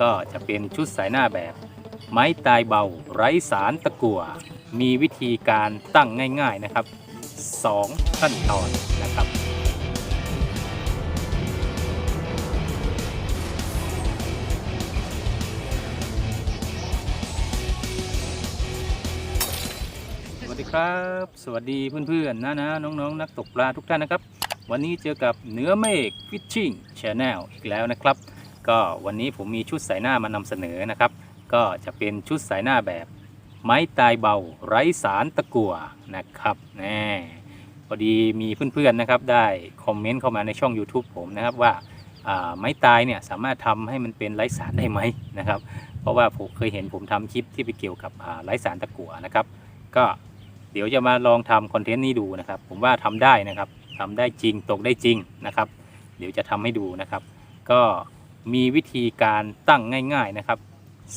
ก็จะเป็นชุดสายหน้าแบบ ไม้ตายเบา ไร้สารตะกั่ว มีวิธีการตั้งง่ายๆนะครับ 2 ขั้นตอนนะครับสวัสดีครับ สวัสดีเพื่อนๆ นะนะน้องๆนักตกปลาทุกท่านนะครับ วันนี้เจอกับเหนือเมฆฟิชชิ่งชาแนลอีกแล้วนะครับ ก็วันนี้ผมมีชุดสายหน้ามานำเสนอนะครับ ก็จะเป็นชุดสายหน้าแบบไม้ตายเบาไร้สารตะกั่วนะครับแน่พอดีมีเพื่อนๆนะครับได้คอมเมนต์เข้ามาในช่อง YouTube ผมนะครับว่าไม้ตายเนี่ยสามารถทำให้มันเป็นไร้สารได้ไหมนะครับ เพราะว่าผมเคยเห็นผมทำคลิปที่ไปเกี่ยวกับไร้สารตะกั่วนะครับ ก็เดี๋ยวจะมาลองทำคอนเทนต์นี้ดูนะครับ ผมว่าทำได้นะครับทำได้จริงตกได้จริงนะครับ เดี๋ยวจะทำให้ดูนะครับ ก็ มีวิธีการตั้งง่าย ๆนะครับ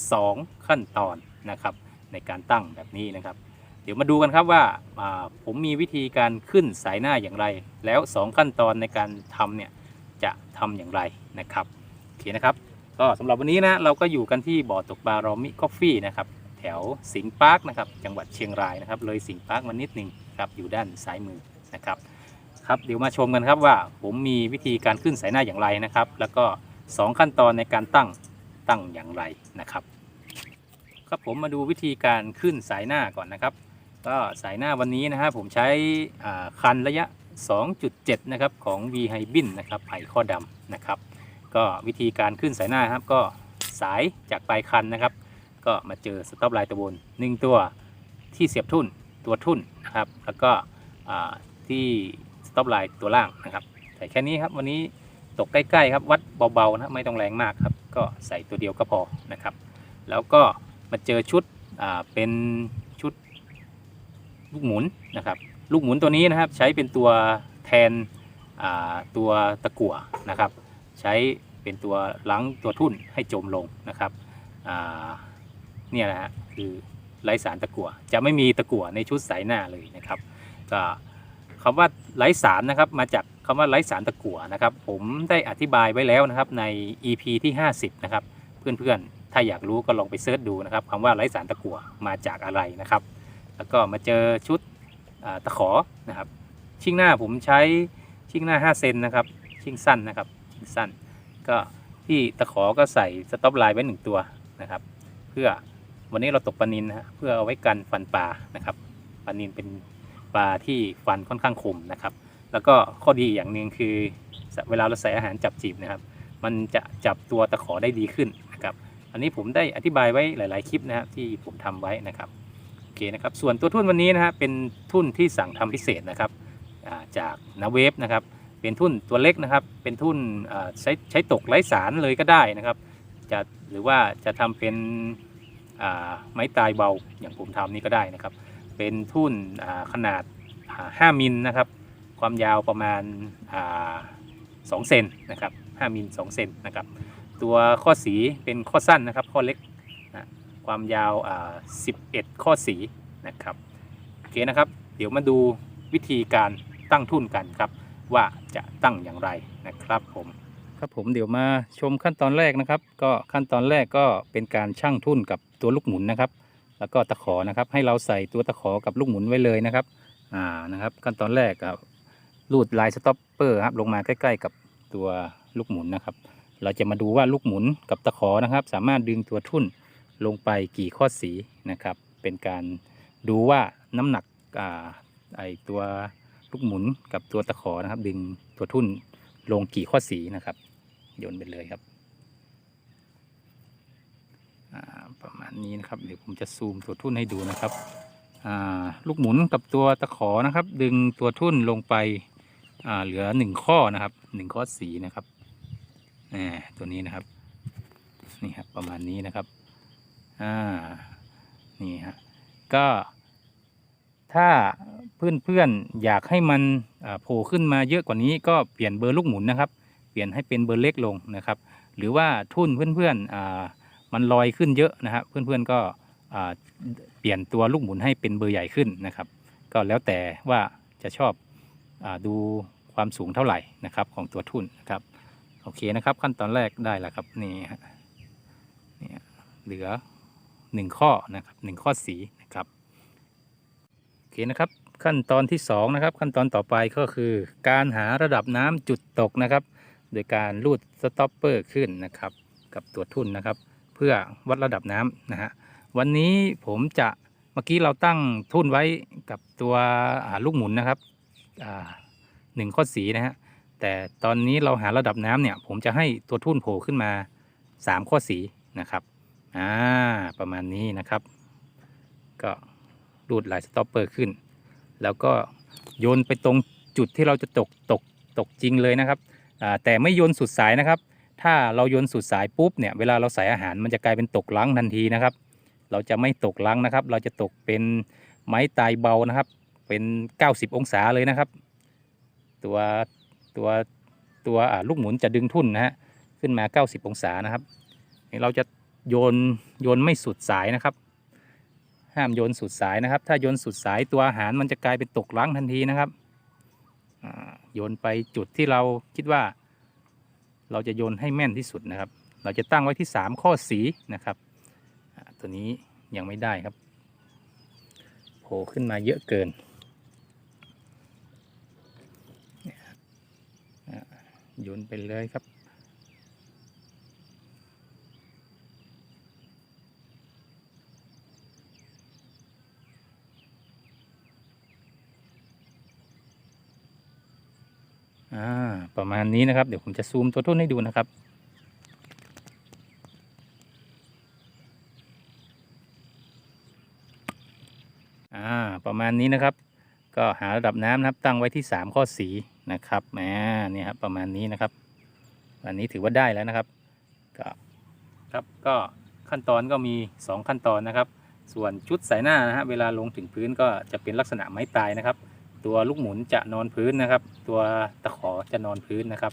2 ขั้นตอนนะครับ ในการตั้งแบบนี้นะครับ เดี๋ยวมาดูกันครับว่าาผมมีวิธีการขึ้นสายหน้าอย่างไร แล้ว 2 ขั้นตอนในการทำเนี่ยจะทำอย่างไรนะครับโอเคนะครับ ก็สำหรับวันนี้นะเราก็อยู่กันที่บ่อตกปลารอมิคอฟฟี่นะครับแถวสิงห์ปาร์คนะครับจังหวัดเชียงรายนะครับเลยสิงห์ปาร์คมานิดนึงครับอยู่ด้านซ้ายมือนะครับครับเดี๋ยวมาชมกันครับว่าผมมีวิธีการขึ้นสายหน้าอย่างไรนะครับ แล้วก็ 2 ขั้นตอนในการตั้งตั้งอย่างไรนะครับ ครับผมมาดูวิธีการขึ้นสายหน้าก่อนนะครับ ก็สายหน้าวันนี้นะฮะผมใช้คันระยะ 2.7 นะครับของ V h y b i n นะครับไผ่ข้อดำนะครับ ก็วิธีการขึ้นสายหน้าครับก็สายจากปลายคันนะครับ ก็มาเจอสต็อปไลน์ตัวบนหนึ่งตัวที่เสียบทุ่นตัวทุ่นนะครับ แล้วก็ที่สต็อปไลน์ตัวล่างนะครับใส่แค่นี้ครับวันนี้ ตกใกล้ๆครับวัดเบาๆนะไม่ต้องแรงมากครับ ก็ใส่ตัวเดียวก็พอนะครับ แล้วก็มาเจอชุดเป็นชุดลูกหมุนนะครับ ลูกหมุนตัวนี้นะครับใช้เป็นตัวแทนตัวตะกั่วนะครับ ใช้เป็นตัวล้างตัวทุ่นให้จมลงนะครับเนี่ยนะฮะคือไร้สารตะกั่วจะไม่มีตะกั่วในชุดสายหน้าเลยนะครับ ก็ คำว่าไร้สารนะครับมาจากคำว่าไร้สารตะกั่วนะครับ ผมได้อธิบายไว้แล้วนะครับใน EP ที่ 50 นะครับ เพื่อนๆ ถ้าอยากรู้ก็ลองไปเสิร์ชดูนะครับคำว่าไร้สารตะกั่วมาจากอะไรนะครับ แล้วก็มาเจอชุดตะขอนะครับ ชิ่งหน้าผมใช้ชิ่งหน้า 5 เซนนะครับ ชิ่งสั้นนะครับ ชิ่งสั้น ก็ที่ตะขอก็ใส่สต็อปไลน์ไว้หนึ่งตัวนะครับ เพื่อวันนี้เราตกปลานินนะฮะเพื่อเอาไว้กันฟันปลานะครับปลานินเป็น ปลาที่ฟันค่อนข้างคมนะครับ แล้วก็ข้อดีอย่างหนึ่งคือเวลาเราใส่อาหารจับจีบนะครับ มันจะจับตัวตะขอได้ดีขึ้นนะครับ อันนี้ผมได้อธิบายไว้หลาย ๆ คลิปนะครับที่ผมทำไว้นะครับโอเคนะครับ ส่วนตัวทุ่นวันนี้นะฮะเป็นทุ่นที่สั่งทำพิเศษนะครับจากนาเวฟนะครับ เป็นทุ่นตัวเล็กนะครับ เป็นทุ่นใช้ใช้ตกไร้สารเลยก็ได้นะครับ จะหรือว่าจะทำเป็นไม้ตายเบาอย่างผมทำนี่ก็ได้นะครับ เป็นทุ่นขนาดอ่า5มิลนะครับ ความยาวประมาณอ่า2เซนนะครับ 5 มิล 2 เซนนะครับ ตัวข้อสีเป็นข้อสั้นนะครับ ข้อเล็กนะความยาว 11 ข้อสีนะครับ โอเคนะครับ เดี๋ยวมาดูวิธีการตั้งทุ่นกันครับ ว่าจะตั้งอย่างไรนะครับผม ครับผมเดี๋ยวมาชมขั้นตอนแรกนะครับ ก็ขั้นตอนแรกก็เป็นการชั่งทุ่นกับตัวลูกหมุนนะครับ แล้วก็ตะขอนะครับ ให้เราใส่ตัวตะขอกับลูกหมุนไว้เลยนะครับ อ่านะครับ ขั้นตอนแรกครับรูดลายสต็อปเปอร์ครับลงมาใกล้ ๆ กับตัวลูกหมุนนะครับ เราจะมาดูว่าลูกหมุนกับตะขอนะครับ สามารถดึงตัวทุ่นลงไปกี่ข้อสีนะครับ เป็นการดูว่าน้ำหนักอ่าไอตัวลูกหมุนกับตัวตะขอนะครับ ดึงตัวทุ่นลงกี่ข้อสีนะครับโยนไปเลยครับ ประมาณนี้นะครับเดี๋ยวผมจะซูมตัวทุ่นให้ดูนะครับลูกหมุนกับตัวตะขอนะครับ ดึงตัวทุ่นลงไปเหลือหนึ่งข้อนะครับหนึ่งข้อสีนะครับอ่ตัวนี้นะครับนี่ครับประมาณนี้นะครับนี่ฮะก็ถ้าเพื่อนๆอยากให้มันโผล่ขึ้นมาเยอะกว่านี้ก็เปลี่ยนเบอร์ลูกหมุนนะครับ เปลี่ยนให้เป็นเบอร์เล็กลงนะครับ หรือว่าทุ่นเพื่อนๆอ่า มันลอยขึ้นเยอะนะครับเพื่อนๆก็อ่าเปลี่ยนตัวลูกหมุนให้เป็นเบอร์ใหญ่ขึ้นนะครับ ก็แล้วแต่ว่าจะชอบอดูความสูงเท่าไหร่นะครับของตัวทุ่นนะครับโอเคนะครับ ขั้นตอนแรกได้แล้วครับนี่ฮะเหลือ 1 ข้อนะครับ1ข้อสีนะครับโอเคนะครับขั้นตอนที่2นะครับขั้นตอนต่อไปก็คือการหาระดับน้ำจุดตกนะครับ โดยการลูดสต็อปเปอร์ขึ้นนะครับ กับตัวทุ่นนะครับ เพื่อวัดระดับน้ำนะฮะวันนี้ผมจะเมื่อกี้เราตั้งทุ่นไว้กับตัวลูกหมุนนะครับหนึ่งข้อสีนะฮะแต่ตอนนี้เราหาระดับน้ำเนี่ย ผมจะให้ตัวทุ่นโผล่ขึ้นมา 3 ข้อสีนะครับอ่าประมาณนี้นะครับ ก็รูดลายสต็อปเปอร์ขึ้น แล้วก็โยนไปตรงจุดที่เราจะตกตกตกจริงเลยนะครับแต่ไม่โยนสุดสายนะครับ ถ้าเราโยนสุดสายปุ๊บเนี่ยเวลาเราใส่อาหารมันจะกลายเป็นตกลังทันทีนะครับ เราจะไม่ตกลังนะครับ เราจะตกเป็นไม้ตายเบานะครับ เป็น 90 องศาเลยนะครับ ตัวตัวตัวลูกหมุนจะดึงทุ่นนะฮะขึ้นมา 90 องศานะครับเราจะโยนโยนไม่สุดสายนะครับ ห้ามโยนสุดสายนะครับ ถ้าโยนสุดสายตัวอาหารมันจะกลายเป็นตกลังทันทีนะครับโยนไปจุดที่เราคิดว่า เราจะโยนให้แม่นที่สุดนะครับ เราจะตั้งไว้ที่ 3 ข้อสีนะครับ ตัวนี้ยังไม่ได้ครับโผล่ขึ้นมาเยอะเกิน โยนไปเลยครับ อ่าประมาณนี้นะครับ เดี๋ยวผมจะซูมตัวทุ่นให้ดูนะครับ อ่าประมาณนี้นะครับ ก็หาระดับน้ำนะครับ ตั้งไว้ที่ 3 ข้อสีนะครับแหมเนี่ยครับประมาณนี้นะครับ อันนี้ถือว่าได้แล้วนะครับก็ครับก็ขั้นตอนก็มี 2 ขั้นตอนนะครับ ส่วนชุดสายหน้านะฮะเวลาลงถึงพื้นก็จะเป็นลักษณะไม้ตายนะครับ ตัวลูกหมุนจะนอนพื้นนะครับ ตัวตะขอจะนอนพื้นนะครับ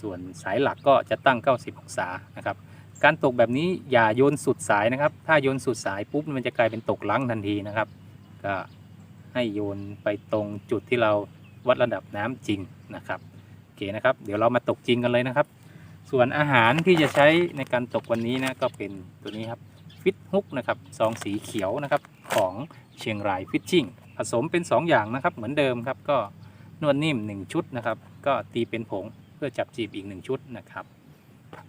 ส่วนสายหลักก็จะตั้ง 90 องศานะครับ การตกแบบนี้อย่าโยนสุดสายนะครับ ถ้าโยนสุดสายปุ๊บมันจะกลายเป็นตกลังทันทีนะครับ ก็ให้โยนไปตรงจุดที่เราวัดระดับน้ำจริงนะครับโอเคนะครับ เดี๋ยวเรามาตกจริงกันเลยนะครับ ส่วนอาหารที่จะใช้ในการตกวันนี้นะก็เป็นตัวนี้ครับฟิตฮุกนะครับซองสีเขียวนะครับของเชียงรายฟิชชิ่ง ผสมเป็น 2 อย่างนะครับ เหมือนเดิมครับ ก็นวดนิ่ม 1 ชุดนะครับ ก็ตีเป็นผงเพื่อจับจีบอีก 1 ชุดนะครับ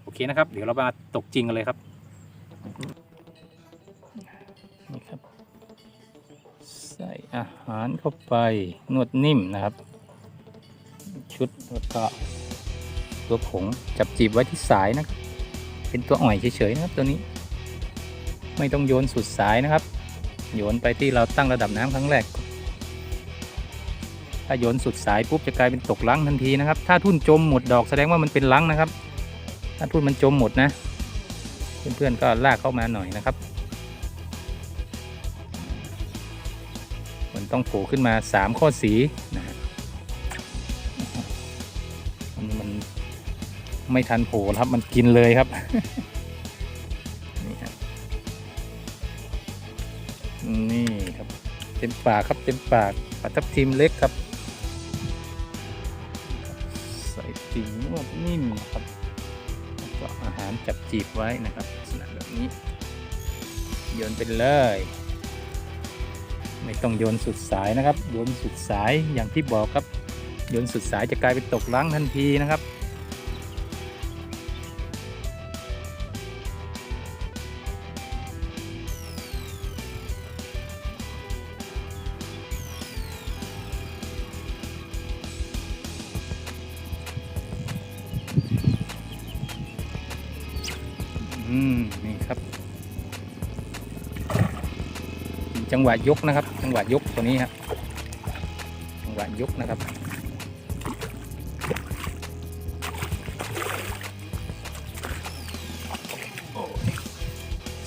โอเคนะครับ เดี๋ยวเรามาตกจริงกันเลยครับนี่ครับ ใส่อาหารเข้าไปนวดนิ่มนะครับ ชุดแล้วก็ตัวผงจับจีบไว้ที่สายนะครับ เป็นตัวอ่อยเฉยๆนะครับตัวนี้ ไม่ต้องโยนสุดสายนะครับ โยนไปที่เราตั้งระดับน้ำครั้งแรก ถ้าโยนสุดสายปุ๊บจะกลายเป็นตกลังทันทีนะครับ ถ้าทุ่นจมหมดดอกแสดงว่ามันเป็นลังนะครับ ถ้าทุ่นมันจมหมดนะเพื่อนๆก็ลากเข้ามาหน่อยนะครับ มันต้องโผล่ขึ้นมา 3 ข้อสีนะฮะมันไม่ทันโผล่ครับมันกินเลยครับ เต็มปากครับเต็มปากปลาทับทิมเล็กครับ ใส่ติ่งนวดนิ่มครับแล้วก็อาหารจับจีบไว้นะครับลักษณะแบบนี้ โยนไปเลย ไม่ต้องโยนสุดสายนะครับ โยนสุดสายอย่างที่บอกครับ โยนสุดสายจะกลายเป็นตกล้างทันทีนะครับ นี่ครับ จังหวะยกนะครับ จังหวะยกตัวนี้ครับจังหวะยกนะครับ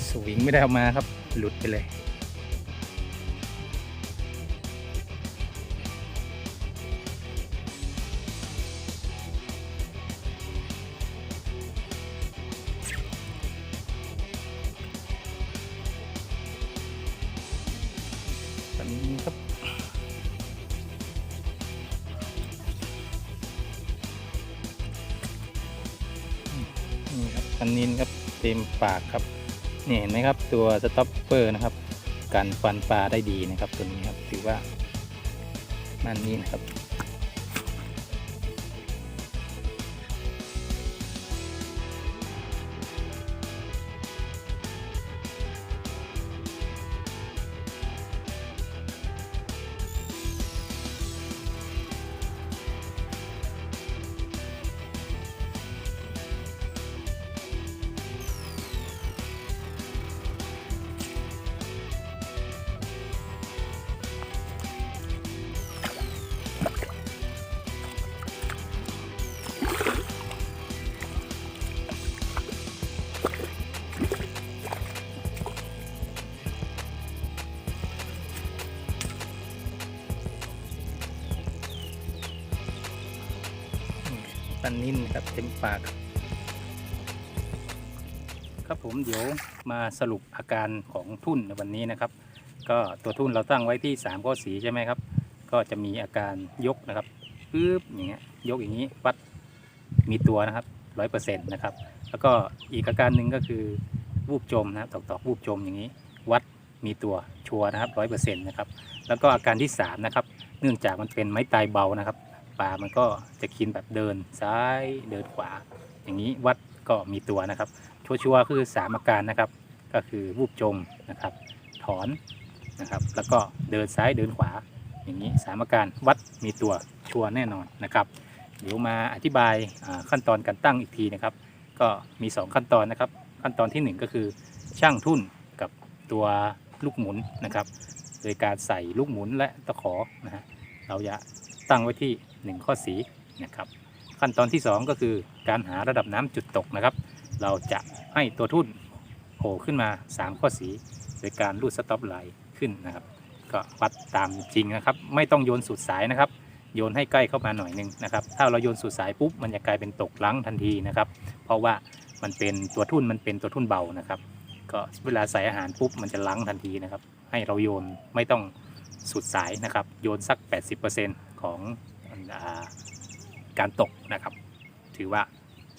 สวิงไม่ได้เอามาครับ หลุดไปเลย นี่ครับอันครับเต็มปากครับนี่เห็นไหมครับตัวสต็อปเปอร์นะครับกันฟันปลาได้ดีนะครับตัวนี้ครับถือว่ามันนี่นะครับ นิ่นครับเต็มปาก ครับผมเดี๋ยวมาสรุปอาการของทุ่นในวันนี้นะครับ ก็ตัวทุ่นเราตั้งไว้ที่3ข้อสีใช่ไหมครับ ก็จะมีอาการยกนะครับปึ๊บอย่างเงี้ยยกอย่างนี้วัดมีตัวนะครับร้อยเปอร์เซ็นต์นะครับ แล้วก็อีกอาการหนึ่งก็คือวูบจมนะครับตอกตอกวูบจมอย่างนี้ วัดมีตัวชัวนะครับร้อยเปอร์เซ็นต์นะครับ แล้วก็อาการที่สามนะครับ เนื่องจากมันเป็นไม้ตายเบานะครับ ปลามันก็จะกินแบบเดินซ้ายเดินขวา อย่างนี้วัดก็มีตัวนะครับ ชัวร์ๆคือสามอาการนะครับ ก็คือวูบจมนะครับ ถอนนะครับ แล้วก็เดินซ้ายเดินขวา อย่างนี้สามอาการวัดมีตัวชัวร์แน่นอนนะครับ เดี๋ยวมาอธิบายขั้นตอนการตั้งอีกทีนะครับ ก็มี 2 ขั้นตอนนะครับ ขั้นตอนทีหนึ่1 ก็คือช่างทุ่นกับตัวลูกหมุนนะครับ โดยการใส่ลูกหมุนและตะขอนะฮะเราจะตั้งไว้ที่ 1 ข้อสีนะครับขั้นตอนที่ 2 ก็คือการหาระดับน้ำจุดตกนะครับ เราจะให้ตัวทุ่นโผล่ขึ้นมา 3 ข้อสีโดยการรูดสต็อปไลน์ขึ้นนะครับ ก็วัดตามจริงนะครับ ไม่ต้องโยนสุดสายนะครับโยนให้ใกล้เข้ามาหน่อยหนึงนะครับ ถ้าเราโยนสุดสายปุ๊บมันจะกลายเป็นตกลังทันทีนะครับ เพราะว่ามันเป็นตัวทุ่นมันเป็นตัวทุ่นเบานะครับ ก็เวลาใส่อาหารปุ๊บมันจะลังทันทีนะครับ ให้เราโยนไม่ต้องสุดสายนะครับ โยนสัก 80%ของอา การตกนะครับ ถือว่า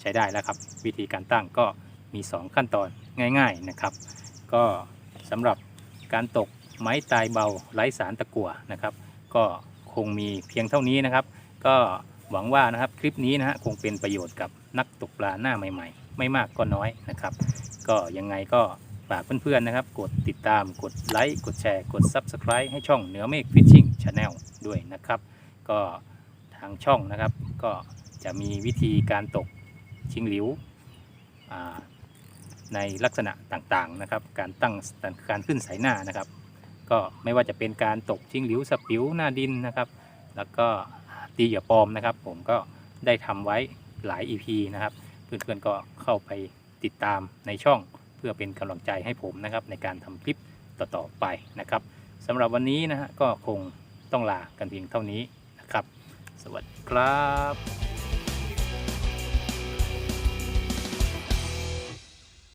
ใช้ได้แล้วครับ วิธีการตั้งก็มี 2 ขั้นตอนง่าย ๆนะครับ ก็สำหรับการตกไม้ตายเบาไร้สารตะกั่วนะครับ ก็คงมีเพียงเท่านี้นะครับ ก็หวังว่านะครับคลิปนี้นะฮะคงเป็นประโยชน์กับนักตกปลาหน้าใหม่ ๆ ไม่มากก็น้อยนะครับ ก็ยังไงก็ฝากเพื่อนๆนะครับ กดติดตามกดไลค์กดแชร์ กด Subscribe ให้ช่องเหนือเมฆฟิชชิ่งชาแนลด้วยนะครับ ก็ ทางช่องนะครับ ก็จะมีวิธีการตกชิงหลิวในลักษณะต่างๆนะครับ การตั้งการขึ้นสายหน้านะครับ ก็ไม่ว่าจะเป็นการตกชิงหลิวสปิวหน้าดินนะครับ แล้วก็ตีเหยื่อปลอมนะครับ ผมก็ได้ทำไว้หลาย EP นะครับ เพื่อนๆก็เข้าไปติดตามในช่องเพื่อเป็นกำลังใจให้ผมนะครับ ในการทำคลิปต่อๆไปนะครับสำหรับวันนี้นะฮะก็คงต้องลากันเพียงเท่านี้นะครับ สวัสดีครับ